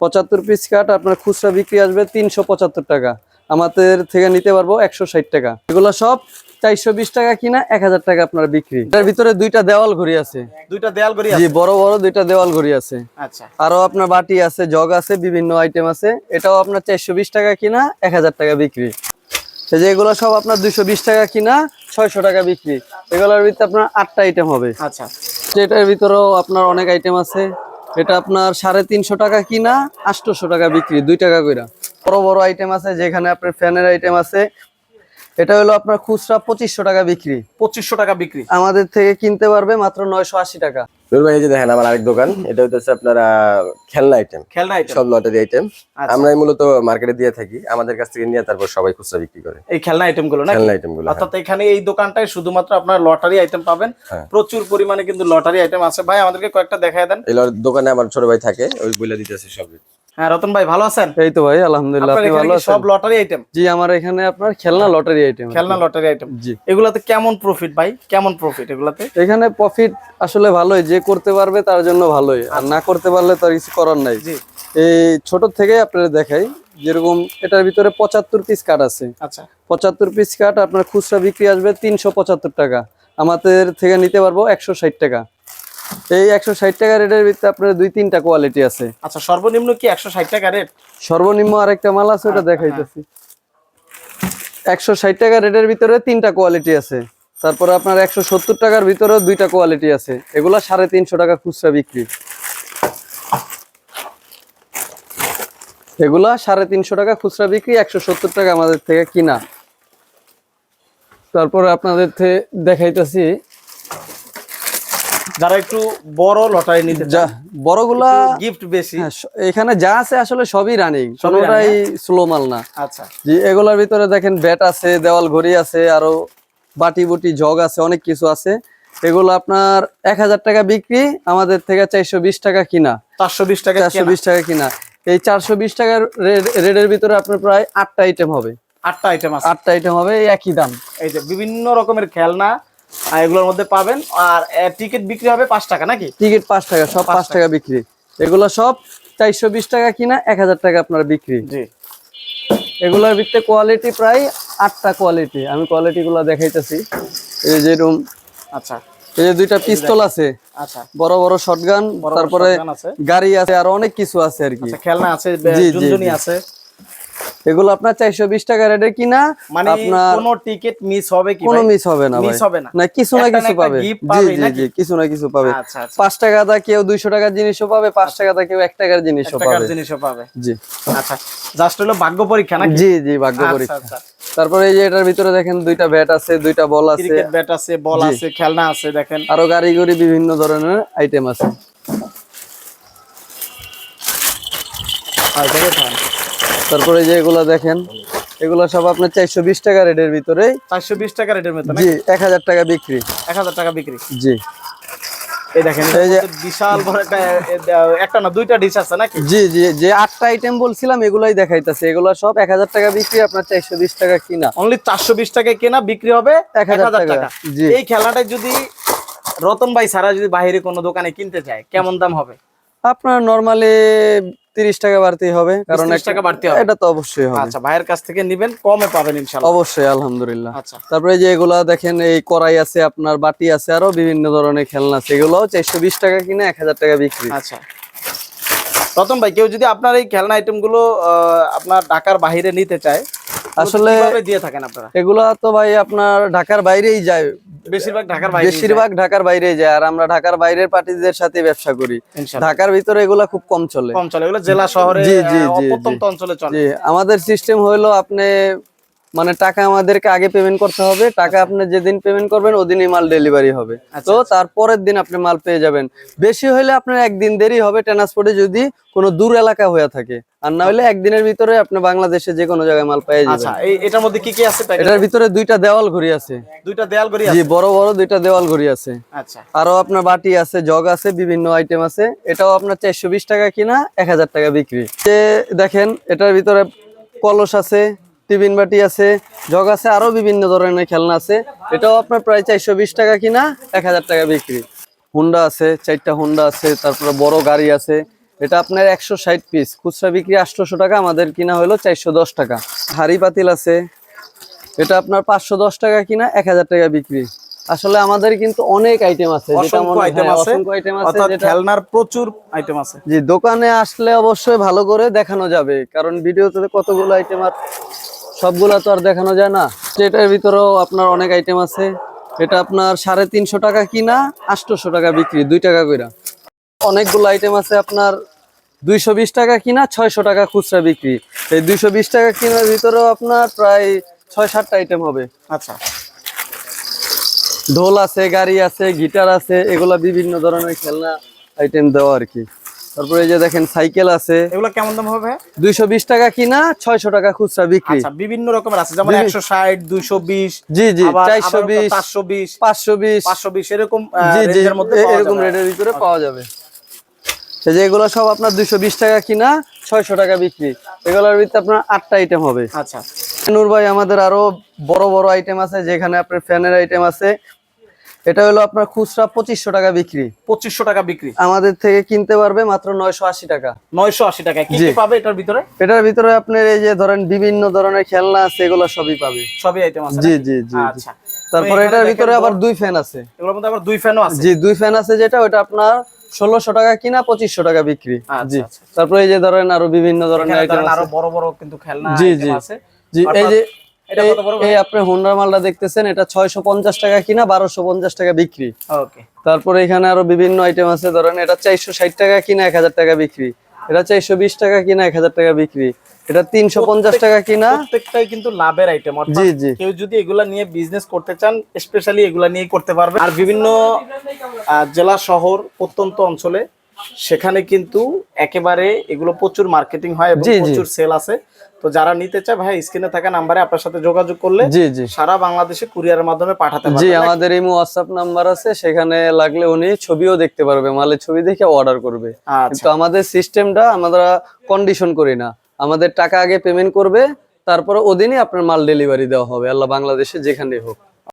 পঁচাত্তর পিস কাঠ আপনার খুচরা বিক্রি আসবে তিনশো পঁচাত্তর টাকা। আমাদের থেকে নিতে পারব একশো ষাট টাকা। এগুলো সব চারশো বিশ টাকা কিনা এক হাজার টাকা আপনার বিক্রি। এটার ভিতরে দুইটা দেওয়াল ঘড়ি আছে। দুইটা দেওয়াল ঘড়ি জি বড় বড় দুইটা দেওয়াল ঘড়ি আছে। আচ্ছা। আরও আপনার বাটি আছে জগ আছে বিভিন্ন আইটেম আছে। এটাও আপনার চারশো বিশ টাকা কিনা এক হাজার টাকা বিক্রি। যে এগুলো সব আপনার দুইশো বিশ টাকা কিনা ছয়শো টাকা বিক্রি। এগুলোর ভিতরে আপনার আটটা আইটেম হবে। আচ্ছা। এটার ভিতরেও আপনার অনেক আইটেম আছে। এটা আপনার সাড়ে তিনশো টাকা কিনা আটশোশো টাকা বিক্রি দুই টাকা কইরা। বড় বড় আইটেম আছে যেখানে আপনার ফ্যানের আইটেম আছে। এটা হলো আপনার খুচরা পঁচিশশো টাকা বিক্রি। পঁচিশশো টাকা বিক্রি। আমাদের থেকে কিনতে পারবে মাত্র নয়শো আশি টাকা। ভাই এই যে দেখেন আমার আরেক দোকান এটা হচ্ছে আপনার খেলনা আইটেম খেলনা item। সব লটারি আইটেম আচ্ছা। মূলত মার্কেটে দিয়ে থাকি আমাদের কাছ থেকে নিয়ে তারপর সবাই খুচরা বিক্রি করে এই খেলনা আইটেমগুলো না খেলনা আইটেমগুলো হ্যাঁ। অর্থাৎ এখানে এই দোকানটায় শুধুমাত্র আপনার লটারি আইটেম পাবেন হ্যাঁ। প্রচুর পরিমাণে কিন্তু লটারি আইটেম আছে ভাই আমাদেরকে কয়েকটা দেখায় দেন এই দোকানে আমার ছোট ভাই থাকে ওই বইলা দিতেছে সব হ্যাঁ রতন ভাই ভালো আছেন? এই তো ভাই আলহামদুলিল্লাহ আপনি ভালো আছেন? সব লটারি আইটেম জি আমার এখানে আপনার খেলনা লটারি আইটেম খেলনা লটারি আইটেম জি। এগুলাতে কেমন প্রফিট ভাই? কেমন প্রফিট এগুলাতে? এখানে প্রফিট আসলে ভালোই যে করতে পারবে তার জন্য ভালোই আর না করতে পারলে তার কিছু করার নাই। জি। এই ছোট থেকে আপনাদের দেখাই যেরকম এটার ভিতরে পঁচাত্তর পিস কাঠ আছে। আচ্ছা। পঁচাত্তর পিস কাঠ আপনার খুচরা বিক্রি আসবে তিনশো পঁচাত্তর টাকা। আমাদের থেকে নিতে পারব একশো ষাট টাকা। এই একশো ষাট টাকা রেটের ভিতরে আপনার দুই তিনটা কোয়ালিটি আছে। আচ্ছা সর্বনিম্ন কি একশো ষাট টাকা রেট? সর্বনিম্ন আরেকটা মাল আছে ওটা দেখাইতেছি। একশো ষাট টাকা রেটের ভিতরে তিনটা কোয়ালিটি আছে। তারপরে আপনার একশো সত্তর টাকার ভিতরে দুইটা কোয়ালিটি আছে। এগুলা সাড়ে তিনশো টাকা খুচরা বিক্রি। এগুলা সাড়ে তিনশো টাকা খুচরা বিক্রি একশো সত্তর টাকা আমাদের থেকে কিনা। তারপরে আপনাদের দেখাইতেছি যারা একটু বড় লটারি নিতে বড়গুলা গিফট বেশি। হ্যাঁ, এখানে যা আছে আসলে সবই রানিং সবই কোনোটাই স্লো মাল না। আচ্ছা। জি এগুলোর ভিতরে দেখেন ব্যাট আছে দেওয়াল ঘড়ি আছে আরও বাটি বুটি জগ আছে অনেক কিছু আছে। এগুলো আপনার এক হাজার টাকা বিক্রি আমাদের থেকে চারশো বিশ টাকা কিনা। চারশো বিশ টাকা চারশো বিশ টাকা কিনা। এই চারশো বিশ টাকার রেডের ভিতরে আপনার প্রায় আটটা আইটেম হবে। আটটা আইটেম আছে। আটটা আইটেম হবে এই একই দাম। এই যে বিভিন্ন রকমের খেলনা আর এগুলোর মধ্যে পাবেন আর টিকিট বিক্রি হবে পাঁচ টাকা নাকি? টিকিট পাঁচ টাকা সব পাঁচ টাকা বিক্রি। এগুলো সব চারশো বিশ টাকা কিনা এক হাজার টাকা আপনার বিক্রি। জি। এগুলোর ভিতরে কোয়ালিটি প্রায় আটটা কোয়ালিটি আমি কোয়ালিটি গুলো দেখাইতেছি। এই যে রুম আচ্ছা। এই যে দুইটা পিস্তল আছে। আচ্ছা। বড় বড় শটগান তারপরে গাড়ি আছে আর অনেক কিছু আছে আর কি। আচ্ছা খেলনা আছে জি, জি, জি। আছে। এগুলো আপনার চারশো বিশ টাকা রেটে কিনা মানে আপনার কোনো টিকিট মিস হবে কি কোনো মিস হবে না Miss হবে না। না কিছু না কিছু পাবে। জি জি নাকি? জি কিছু না কিছু পাবে। আচ্ছা আচ্ছা। পাঁচ টাকা দা কেউ দুইশো টাকার জিনিসও পাবে পাঁচ টাকা দা কেউ এক টাকার জিনিসও পাবে। জিনিসও পাবে। জি। আচ্ছা জাস্ট হলো ভাগ্য পরীক্ষা নাকি? জি জি ভাগ্য আচ্ছা, পরীক্ষা। আচ্ছা। তারপরে এই যে এটার ভিতরে দেখেন দুইটা ব্যাট আছে দুইটা বল আছে। ক্রিকেট ব্যাট আছে বল আছে খেলনা আছে দেখেন। আরও গাড়ি গড়ি বিভিন্ন ধরনের আইটেম আছে। আর দেখে থাকেন। তারপরে যে এগুলা দেখেন এগুলা সব আপনার চারশো বিশ টাকা রেটের ভিতরে চারশো বিশ টাকা রেটের ভিতরে জি এক হাজার টাকা বিক্রি। এক হাজার টাকা বিক্রি। জি। এই দেখেন এই যে- বিশাল বড় একটা একটা না দুইটা ডিশ আছে নাকি? জি জি যে আটটা আইটেম বলছিলাম এগুলাই দেখাইতেছে। এগুলা সব এক হাজার টাকা বিক্রি আপনার চারশো বিশ টাকা কিনা। অনলি চারশো বিশ টাকায় কেনা বিক্রি হবে এক 1000 হাজার টাকা। টাকা। জি। এই খেলনাটা যদি রতন ভাই সারা যদি বাইরে কোনো দোকানে কিনতে চায় কেমন দাম হবে? আপনার নর্মালি তিরিশ টাকা বাড়তি হবে কারণ 30 টাকা বাড়তি হবে। এটা তো অবশ্যই হবে। আচ্ছা ভাইয়ের কাছ থেকে নিবেন কমে পাবেন ইনশাআল্লাহ। অবশ্যই আলহামদুলিল্লাহ। আচ্ছা। তারপরে যে এগুলা দেখেন এই কড়াই আছে আপনার বাটি আছে আরও বিভিন্ন ধরনের খেলনা আছে। এগুলো চারশো বিশ টাকা কিনে এক হাজার টাকা বিক্রি। আচ্ছা। প্রথম ভাই কেউ যদি আপনার এই খেলনা আইটেমগুলো আহ, আপনার ঢাকার বাইরে নিতে চায় আসলে দিয়ে থাকেন আপনারা? এগুলা তো ভাই আপনার ঢাকার বাইরেই যায়। বেশিরভাগ ঢাকার বাইরে বেশিরভাগ ঢাকার বাইরেই যায়। আর আমরা ঢাকার বাইরের পার্টিদের সাথে ব্যবসা করি। ঢাকার ভিতরে এগুলা খুব কম চলে। কম চলে। এগুলো জেলা শহরে জি, জি, জি, অঞ্চলে চলে। আমাদের সিস্টেম হলো আপনি মানে টাকা আমাদেরকে আগে পেমেন্ট করতে হবে। টাকা আপনি যেদিন পেমেন্ট করবেন ওদিনই মাল ডেলিভারি হবে। তো তারপরের দিন আপনি মাল পেয়ে যাবেন। বেশি হলে আপনার একদিন দেরি হবে ট্রান্সপোর্টে যদি কোনো দূর এলাকা হয়ে থাকে। আর না হলে একদিনের ভিতরে আপনি বাংলাদেশে যে কোনো জায়গায় মাল পেয়ে যাবেন। আচ্ছা এই এটার মধ্যে কি কি আছে এটার ভিতরে দুইটা দেওয়াল ঘড়ি আছে। দুইটা করি জি আছে? বড় বড় দুইটা দেওয়াল ঘড়ি আছে। আচ্ছা। আরও আপনার বাটি আছে জগ আছে বিভিন্ন আইটেম আছে। এটাও আপনার চারশো বিশ টাকা কিনা এক হাজার টাকা বিক্রি। দেখেন এটার ভিতরে কলস আছে টিফিন বাটি আছে জগ আছে আরও বিভিন্ন ধরনের খেলনা আছে। এটাও আপনার প্রায় চারশো বিশ টাকা কিনা এক হাজার টাকা বিক্রি। হুন্ডা আছে চারটা হুন্ডা আছে তারপরে বড় গাড়ি আছে। এটা আপনার একশো ষাট পিস খুচরা বিক্রি আটশোশো টাকা আমাদের কিনা হলো চারশো দশ টাকা। হাড়ি পাতিল আছে। এটা আপনার পাঁচশো দশ টাকা কিনা এক হাজার টাকা বিক্রি। আসলে আমাদের কিন্তু অনেক আইটেম আছে খেলনার প্রচুর আইটেম আছে। জি দোকানে আসলে অবশ্যই ভালো করে দেখানো যাবে কারণ ভিডিওতে কতগুলো আইটেম আর সবগুলা তো আর দেখানো যায় না। এটার ভিতরেও আপনার অনেক আইটেম আছে। এটা আপনার সাড়ে তিনশো টাকা কিনা আটশোশো টাকা বিক্রি দুই টাকা কইরা। অনেকগুলো আইটেম আছে আপনার দুইশো বিশ টাকা কিনা ছয়শো টাকা খুচরা বিক্রি। এই দুইশো বিশ টাকা কিনার ভিতরেও আপনার প্রায় ছয় সাতটা আইটেম হবে। আচ্ছা। ঢোল আছে গাড়ি আছে গিটার আছে এগুলা বিভিন্ন ধরনের খেলনা আইটেম দেওয়া আর কি। তারপরে এই যে দেখেন সাইকেল আছে। এগুলো কেমন দাম হবে? দুইশো বিশ টাকা কিনা ছয়শো টাকা খুচরা বিক্রি। আচ্ছা বিভিন্ন রকমের আছে যেমন বিভিন্ন- একশো ষাট দুইশো বিশ জি জি চারশো বিশ চারশো বিশ পাঁচশো বিশ। পাঁচশো বিশ এরকম এর মধ্যে পাওয়া এরকম যাবে। রেটের ভিতরে পাওয়া যাবে। এই যে এগুলো সব আপনার দুইশো বিশ টাকা কিনা ছয়শো টাকা বিক্রি। এগুলোর ভিতরে আপনার আটটা আইটেম হবে। আচ্ছা। নূর ভাই আমাদের আরও বড় বড় আইটেম আছে যেখানে আপনার ফ্যানের আইটেম আছে। এটা হলো আপনার খুচরা পঁচিশশো টাকা বিক্রি। পঁচিশশো টাকা বিক্রি। আমাদের থেকে কিনতে পারবে মাত্র নয়শো আশি টাকা। নয়শো আশি টাকা কি পাবে এটার ভিতরে? এটার ভিতরে আপনার এই যে ধরেন বিভিন্ন ধরনের খেলনা আছে এগুলো সবই পাবে। সবই আইটেম আছে জি জি জি। আচ্ছা। তারপরে এটার ভিতরে আবার দুই ফ্যান আছে। এগুলোর মধ্যে আবার দুই ফ্যানও আছে? জি দুই ফ্যান আছে যেটা ওটা আপনার ষোলোশো টাকা কিনা পঁচিশশো টাকা বিক্রি। আচ্ছা, জি। আচ্ছা। তারপরে এই যে ধরেন আরও বিভিন্ন ধরনের আইটেম ধরেন আরও বড় বড় কিন্তু খেলনা জি, জি। আছে। জি এই যে এই- আপনি হোন্ডার মালটা দেখতেছেন এটা ছয়শো পঞ্চাশ টাকা কিনা বারোশো পঞ্চাশ টাকা বিক্রি। তারপরে এখানে আরও বিভিন্ন আইটেম আছে ধরেন এটা চারশো ষাট টাকা কিনা এক হাজার টাকা বিক্রি। এটা চারশো বিশ টাকা কিনা এক হাজার টাকা বিক্রি। এটা তিনশো পঞ্চাশ টাকা কিনা। প্রত্যেকটাই কিন্তু লাভের আইটেম জি জি। কেউ যদি এগুলা নিয়ে বিজনেস করতে চান স্পেশালি এগুলা নিয়ে করতে পারবে। আর বিভিন্ন জেলা শহর প্রত্যন্ত অঞ্চলে সেখানে কিন্তু একেবারে এগুলো প্রচুর মার্কেটিং হয়। প্রচুর সেল আছে। তো যারা নিতে চায় ভাই স্ক্রিনে থাকা নাম্বারে আপনার সাথে যোগাযোগ করলে জি জি। সারা বাংলাদেশে কুরিয়ারের মাধ্যমে পাঠাতে জি আমাদের এই হোয়াটসঅ্যাপ নাম্বার আছে সেখানে লাগলে উনি ছবিও দেখতে পারবে মালের ছবি দেখে অর্ডার করবে। আচ্ছা। কিন্তু আমাদের সিস্টেমটা আমরা কন্ডিশন করি না। আমাদের টাকা আগে পেমেন্ট করবে তারপরে ওদিনই আপনার মাল ডেলিভারি দেওয়া হবে আল্লাহ বাংলাদেশে যেখানেই হোক।